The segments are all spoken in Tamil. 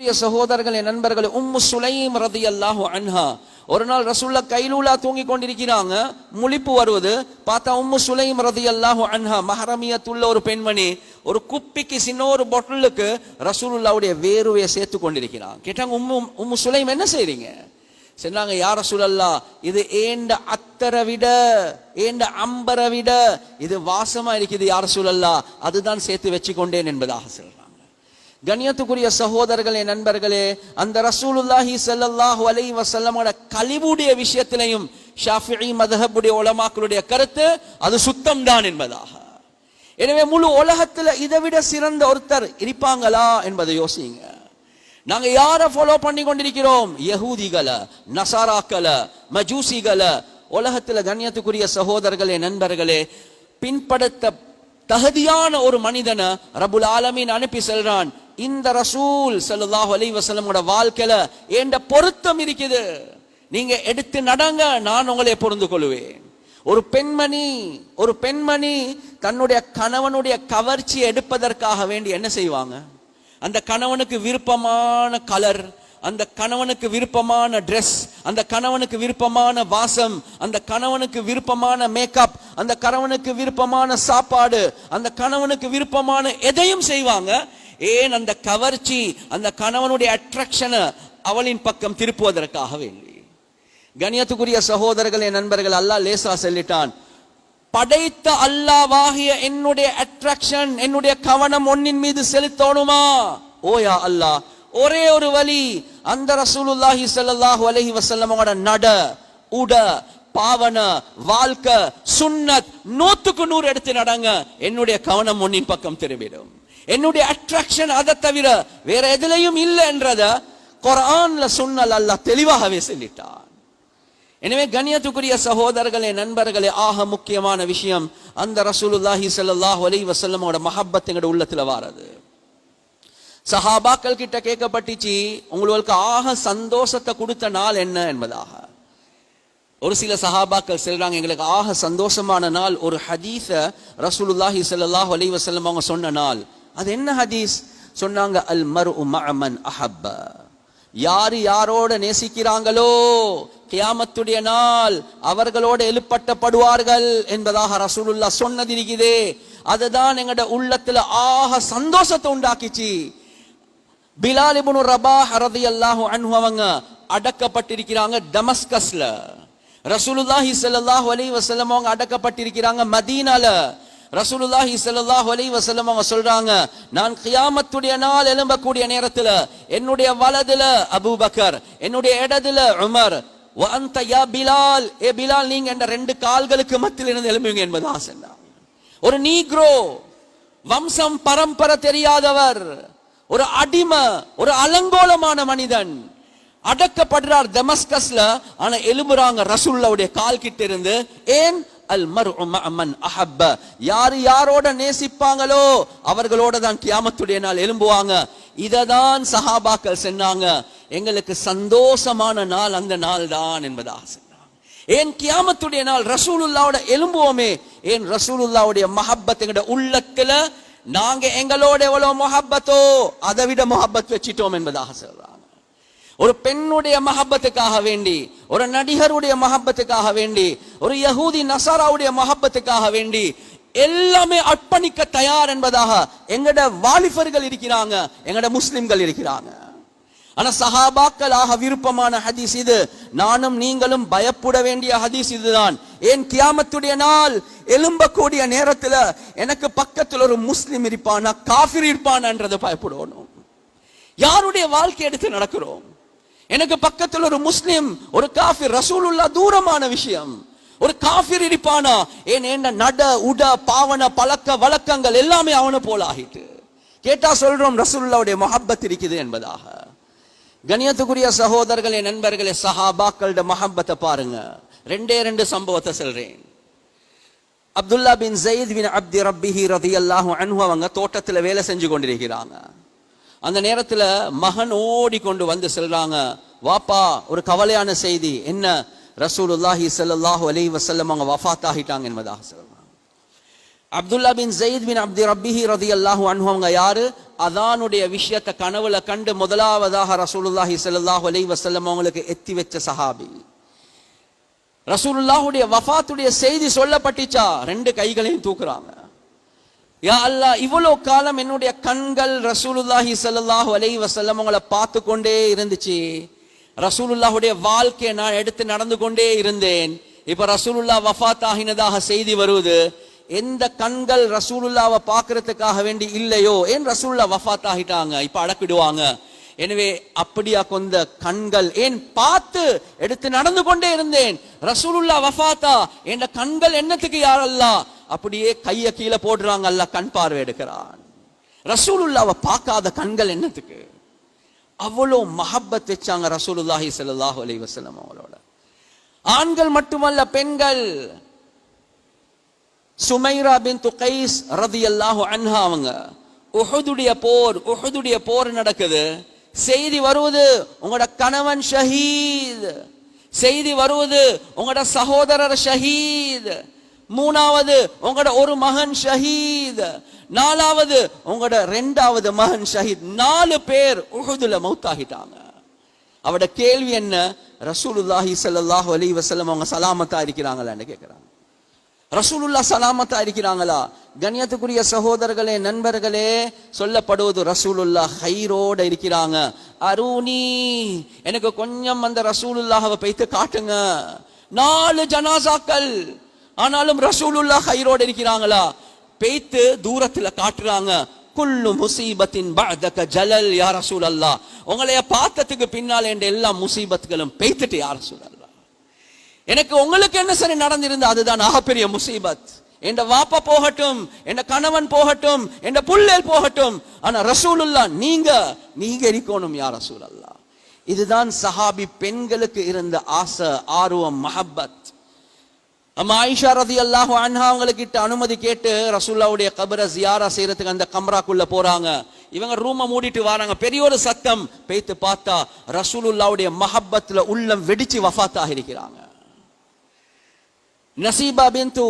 சகோதரர்களே நண்பர்களே உம்மு சுலைம் ரதி அல்லாஹு அன்ஹா. ஒரு நாள் ரசூல்லா கைலூலா தூங்கி கொண்டிருக்கிறாங்க. முழிப்பு வருவது பார்த்தா உம்மு சுலைம் ரதி அல்லாஹு அன்ஹா மஹரமியத்துள்ள ஒரு பெண்மணி ஒரு குப்பிக்கு சின்ன ஒரு பொட்டலுக்கு ரசூலுல்லாவுடைய வேர்வையை சேர்த்து கொண்டிருக்கிறாங்க கேட்டாங்க உம்மு உம்மு சுலைம் என்ன செய்றீங்க? சொன்னாங்க யார் சுழல்லா இது ஏண்ட அத்தரை விட ஏண்ட அம்பரை விட இது வாசமா இருக்குது யார சுழல்லா அதுதான் சேர்த்து வச்சு கொண்டேன் என்பதாக சொல்றாங்க கண்ணியத்துக்குரிய சகோதரர்களே நண்பர்களே அந்த ரசூலுல்லாஹி ஸல்லல்லாஹு அலை வசல்லமோட கழிவுடைய விஷயத்திலையும் ஷாஃபி மதஹபுடைய உலமாக்களுடைய கருத்து அது சுத்தம் தான் என்பதாக. எனவே முழு உலகத்துல இதை விட சிறந்த ஒருத்தர் இருப்பாங்களா என்பதை யோசிங்க. நாங்க யாரை ஃபாலோ பண்ணி கொண்டிருக்கிறோம்? யகூதிகளை நசாராக்களை மஜூசிகளை. உலகத்துல கண்ணியத்துக்குரிய சகோதரர்களே நண்பர்களே பின்படுத்த தகுதியான ஒரு மனிதனை ரபுல் ஆலமீன் அனுப்பி செல்றான். இந்த ரசூல் ஸல்லல்லாஹு அலி வசலமோட வாழ்க்கையில ஏண்ட பொருத்தம் இருக்குது? நீங்க எடுத்து நடங்க நான் உங்களை பொருந்து கொள்வேன். ஒரு பெண்மணி ஒரு பெண்மணி தன்னுடைய கணவனுடைய கவர்ச்சியை எடுப்பதற்காக வேண்டி என்ன செய்வாங்க? அந்த கணவனுக்கு விருப்பமான கலர் அந்த கணவனுக்கு விருப்பமான ட்ரெஸ் அந்த கணவனுக்கு விருப்பமான வாசம் அந்த கணவனுக்கு விருப்பமான மேக்கப் அந்த கணவனுக்கு விருப்பமான சாப்பாடு அந்த கணவனுக்கு விருப்பமான எதையும் செய்வாங்க? ஏன் அந்த கவர்ச்சி அந்த கணவனுடைய அட்ராக்ஷனை அவளின் பக்கம் திருப்புவதற்காக வேண்டி. கணியத்துக்குரிய சகோதரர்களே நண்பர்கள் அல்லாஹ் லேசா சொல்லிட்டான் படைத்த அல்லாவாகிய என்னுடைய அட்ராக்ஷன் என்னுடைய கவனம் ஒன்னின் மீது செலுத்தணுமா? ஓயா அல்லாஹ் ஒரே ஒரு வழி அந்த ரசூலுல்லாஹி ஸல்லல்லாஹு அலைஹி வஸல்லமோட நட உட பாவன வாழ்க்கை சுன்னத் நூத்துக்கு நூறு எடுத்து நடங்க. என்னுடைய கவனம் ஒன்னின் பக்கம் திரும்பிடும். என்னுடைய அட்ராக்ஷன் அதை தவிர வேற எதுலையும் இல்லை குரான்ல சொன்னல் அல்லாஹ் தெளிவாகவே சொல்லிட்டான். எனவே கண்ணியத்துக்குரிய சகோதரர்களே நண்பர்களே ஆக முக்கியமான விஷயம் அந்த ரசூலுல்லாஹி சல்லாஹ் அலி வசல்லமோட மஹப்பத் எங்கட உள்ளத்துல வாரது. சஹாபாக்கள் கிட்ட கேட்கப்பட்டுச்சு உங்களுக்கு ஆக சந்தோஷத்தை கொடுத்த நாள் என்ன என்பதாக. ஒரு சில சஹாபாக்கள் செல்றாங்க எங்களுக்கு ஆக சந்தோஷமான நாள் ஒரு ஹதீஸ ரசூலுல்லாஹி சல்லாஹ் அலி வசல்லம் அவங்க சொன்ன நாள். அது என்ன ஹதீஸ்? சொன்னாங்க அல் மரு மஅமன் அஹப்ப. யாரு யாரோட நேசிக்கிறாங்களோ கியாமத்துடைய நாள் அவர்களோட எழுப்பட்டப்படுவார்கள் என்பதாக ரசூலுல்லா சொன்னது இருக்குதே. அதுதான் எங்கட உள்ளத்துல ஆக சந்தோஷத்தை உண்டாக்கிச்சு. பிலால் ரபா ஹரதி அல்லாஹு அன்ஹு அவங்க அடக்கப்பட்டிருக்கிறாங்க டமஸ்கஸ்ல. ரசூலுல்லாஹி ஸல்லல்லாஹு அலி வசலம் அவங்க அடக்கப்பட்டிருக்கிறாங்க மதீனால. ரசூலுல்லாஹி ஸல்லல்லாஹு அலைஹி வஸல்லம் அவங்க சொல்றாங்க நான் கியாமத்துடைய நாள் எழும்பக்கூடிய நேரத்துல என்னுடைய வலதுல அபூபக்கர் என்னுடைய இடதுல உமர் வந்த யா பிலால் ஏ பிலால் நீங்க என்ற ரெண்டு கால்களுக்கு மத்தியில் இருந்து எழும்புவீங்க என்பது ஆசை ஒரு நீக்ரோ வம்சம் பரம்பரை தெரியாதவர் ஒரு அடிமை ஒரு அலங்கோலமான மனிதன் அடக்கப்படுறார் தெமஸ்கஸ்ல ஆனா எழும்புறாங்க ரசூல்லாவுடைய கால் கிட்ட இருந்து ஏன் அல் மர் மன் அஹப்ப. யாரு யாரோட நேசிப்பாங்களோ அவர்களோட தான் கியாமத்துடைய நாள் எழும்புவாங்க. இததான் சஹாபாக்கள் சொன்னாங்க. எங்களுக்கு சந்தோஷமான நாள் அந்த நாள் தான் என்பதாக சொன்னாங்க. ஏன் கியாமத்துடைய நாள் ரசூலுல்லாவோட எலும்புவோமே ஏன் ரசூலுல்லாவுடைய மஹப்பத் எங்களோட உள்ளத்துல நாங்க எங்களோட எவ்வளவு மொஹப்பத்தோ அதை விட மொஹப்பத் வச்சிட்டோம் என்பதாக சொல்றாங்க. ஒரு பெண்ணுடைய மஹப்பத்துக்காக வேண்டி ஒரு நடிகருடைய மஹப்பத்துக்காக வேண்டி ஒரு யகூதி நசாராவுடைய மஹப்பத்துக்காக வேண்டி எல்லாமே அர்ப்பணிக்க தயார் என்பதாக எங்கட வாலிபர்கள் இருக்கிறாங்க எங்கட முஸ்லிம்கள் இருக்கிறாங்க. ஆனா சஹாபாக்களாக விருப்பமான ஹதீஸ் இது. நானும் நீங்களும் பயப்பட வேண்டிய ஹதீஸ் இதுதான். ஏன் கியாமத்துடைய நாள் எலும்பக்கூடிய நேரத்துல எனக்கு பக்கத்துல ஒரு முஸ்லிம் இருப்பானா காஃபிர் இருப்பானான்றதை பயப்படணும். யாருடைய வாழ்க்கை எடுத்து நடக்கிறோம்? எனக்கு பக்கத்தில் ஒரு முஸ்லிம் ஒரு காஃபிர் ரசூலுல்லா தூரமான விஷயம். ஒரு காஃபிர் இருப்பானா ஏன் என்ன நட உட பாவன பழக்க வழக்கங்கள் எல்லாமே அவனை போல ஆகிட்டு. கேட்டா சொல்றோம் ரசூலுல்லாவுடைய மஹப்பத் இருக்குது என்பதாக. கணியத்துக்குரிய சகோதரர்களே நண்பர்களே சஹாபாக்களோட மஹப்பத்தை பாருங்க. ரெண்டே ரெண்டு சம்பவத்தை சொல்றேன். அப்துல்லா பின் ஜெயித் பின் அப்தி ரப்பிஹி ரதியல்லாஹு அன்ஹு அவங்க தோட்டத்தில் வேலை செஞ்சு கொண்டிருக்கிறாங்க. அந்த நேரத்தில் மகன் ஓடி கொண்டு வந்து செல்றாங்க வாப்பா ஒரு கவலையான செய்தி. என்ன? ரசூலுல்லாஹி சல்லாஹூ அலி வசல்லம் அவங்க வஃத் ஆகிட்டாங்க என்பதாக சொல்றாங்க. அப்துல்லா பின் ஜெயித் பின் அப்தி ரப்பிஹி ரதி அல்லாஹூ அன்ஹு அவங்க யாரு? அதானுடைய விஷயத்தை கனவுல கண்டு முதலாவதாக ரசூலுல்லாஹி சல்லாஹூ அலி வசல்லம் அவங்களுக்கு எத்தி வச்ச சஹாபி. ரசூலுல்லாஹுடைய வஃபாத்துடைய செய்தி சொல்லப்பட்டுச்சா? ரெண்டு கைகளையும் தூக்குறாங்க. யா அல்லாஹ் இவ்வளோ காலம் என்னுடைய கண்கள் ரசூலுல்லாஹி சல்லாஹு அலை வசல்லம் உங்களை பார்த்து கொண்டே இருந்துச்சு. ரசூலுல்லாஹுடைய வாழ்க்கையை நான் எடுத்து நடந்து கொண்டே இருந்தேன். இப்போ ரசூலுல்லா வஃத் ஆகினதாக செய்தி வருவது எந்த கண்கள் ரசூலுல்லாவை பார்க்கறதுக்காக வேண்டி இல்லையோ ஏன் ரசூல்லா வஃத் ஆகிட்டாங்க? இப்போ அடக்கிடுவாங்க. எனவே அப்படியா கொந்த கண்கள் ஏன் பார்த்து எடுத்து நடந்து கொண்டே இருந்தேன்? ரசூலுல்லா வஃபாத்தா? என்ற கண்கள் என்னத்துக்கு யாரெல்லாம் அப்படியே கைய கீழே போடுறாங்க. அல்ல கண் பார்வை எடுக்கிறான். ரசூலுல்லாவை பார்க்காத கண்கள் என்னத்துக்கு? அவ்வளோ மஹப்பத் வச்சாங்க ரசூலுல்லாஹி ஸல்லல்லாஹு அலி வசலம் அவங்களோட. ஆண்கள் மட்டுமல்ல பெண்கள். சுமைரா பின் துகைஸ் ரதியல்லாஹு அன்ஹா அவங்க. உஹதுடைய போர் உஹதுடைய போர் நடக்குது. செய்தி வருவது உங்களோட கணவன் ஷஹீத். செய்தி வருவது உங்களோட சகோதரர் ஷஹீத். மூணாவது உங்களோட ஒரு மகன் ஷஹீத். நாலாவது உங்களோட ரெண்டாவது மகன் ஷஹீத். நாலு பேர் உகுதுல மௌத்தாகிட்டாங்க அவட கேள்வி என்ன? ரசூலுல்லாஹி சல்லாஹ் அலி வசலம் அவங்க சலாமத்தா இருக்கிறாங்களான்னு கேட்கிறாங்க ரசூலுல்லா சலாமத்தா இருக்கிறாங்களா? கண்ணியத்துக்குரிய சகோதரர்களே நண்பர்களே சொல்லப்படுவது ரசூலுல்லா ஹைரோட இருக்கிறாங்க. அருணி எனக்கு கொஞ்சம் அந்த ரசூலுல்லாஹவை பைத்து காட்டுங்க. நாலு ஜனாசாக்கள். ஆனாலும் ரசூலுல்லா ஹைரோட இருக்கிறாங்களா? பெய்த்து தூரத்துல காட்டுறாங்க. குல்லு முசீபத்தின் பஅதக ஜலல் யார் ரசூல் அல்லா உங்களைய பார்த்ததுக்கு பின்னால் என்ற எல்லா முசீபத்துகளும் பெய்த்துட்டு யார் ரசூல் அல்லா எனக்கு உங்களுக்கு என்ன சரி நடந்திருந்தா அதுதான் ஆகப்பெரிய முசீபத். என் வாப்பா போகட்டும் என் கணவன் போகட்டும் என் புள்ளேல் போகட்டும். ஆனா ரசூலுல்லா நீங்க நீங்க இருக்கணும் யார் ரசூல் அல்லா இதுதான் சஹாபி பெண்களுக்கு இருந்த ஆசை ஆர்வம் மஹப்பத். அம்மா ஆயிஷா ரதி அல்லாஹு அன்ஹா அவங்களுக்கிட்ட அனுமதி கேட்டு ரசூல்லாவுடைய கபரை ஜியாரா செய்யறதுக்கு அந்த கம்ராக்குள்ள போறாங்க. இவங்க ரூமை மூடிட்டு வராங்க. பெரிய ஒரு சத்தம். பேத்து பார்த்தா ரசூலுல்லாவுடைய மஹப்பத்தில் உள்ளம் வெடிச்சு வஃபாத்தாக இருக்கிறாங்க நசீபா பின்து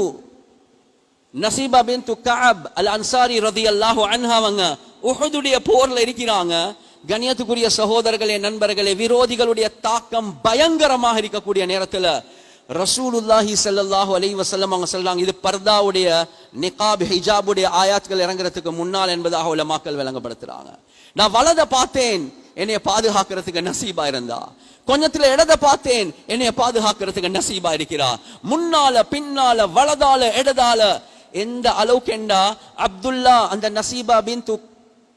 நசீபா பின்து கஅப் அல் அன்சாரி ரதியல்லாஹு அன்ஹா அன்ஹாவங்க உஹதுடைய போர்ல இருக்கிறாங்க. கண்ணியத்துக்குரிய சகோதரர்களே நண்பர்களே விரோதிகளுடைய தாக்கம் பயங்கரமாக இருக்கக்கூடிய நேரத்தில் ரசூலுல்லாஹி சல்லாஹு அலி வசல்லம் அவங்க சொல்றாங்க இது பர்தாவுடைய நிகாப் ஹிஜாபுடைய ஆயாத்கள் இறங்குறதுக்கு முன்னால் என்பதாக உள்ள மக்கள் விளங்கப்படுத்துறாங்க. நான் வலத பார்த்தேன் என்னைய பாதுகாக்கிறதுக்கு நசீபா இருந்தா. கொஞ்சத்துல இடத பார்த்தேன் என்னைய பாதுகாக்கிறதுக்கு நசீபா இருக்கிறா. முன்னால பின்னால வலதால இடதால எந்த அளவுக்கு அப்துல்லா அந்த நசீபா பின்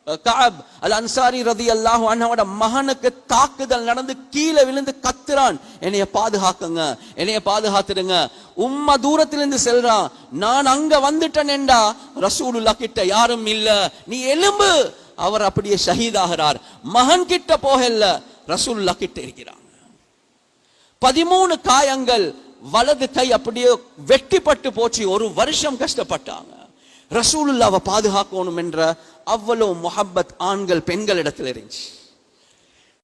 கஅப் அல் அன்சாரி ரதி அல்லாஹு அண்ணாவோட மகனுக்கு தாக்குதல் நடந்து கீழே விழுந்து கத்துறான். என்னைய பாதுகாக்குங்க. என்னைய பாதுகாத்துடுங்க. உம்ம தூரத்திலிருந்து செல்றான். நான் அங்க வந்துட்டேன்டா ரசூலுல்லா கிட்ட யாரும் இல்ல. நீ எலும்பு. அவர் அப்படியே ஷஹீதாகிறார். மகன் கிட்ட போகல. ரசூலுல்லா கிட்ட இருக்கிறாங்க பதிமூணு காயங்கள் வலது கை அப்படியே வெட்டிப்பட்டு போச்சு. ஒரு வருஷம் கஷ்டப்பட்டாங்க. ரசூலுல்லாவை பாதுகாக்கணும் என்ற அவ்வளோ முஹப்பத் ஆண்கள் பெண்கள் இடத்துல இருந்துச்சு.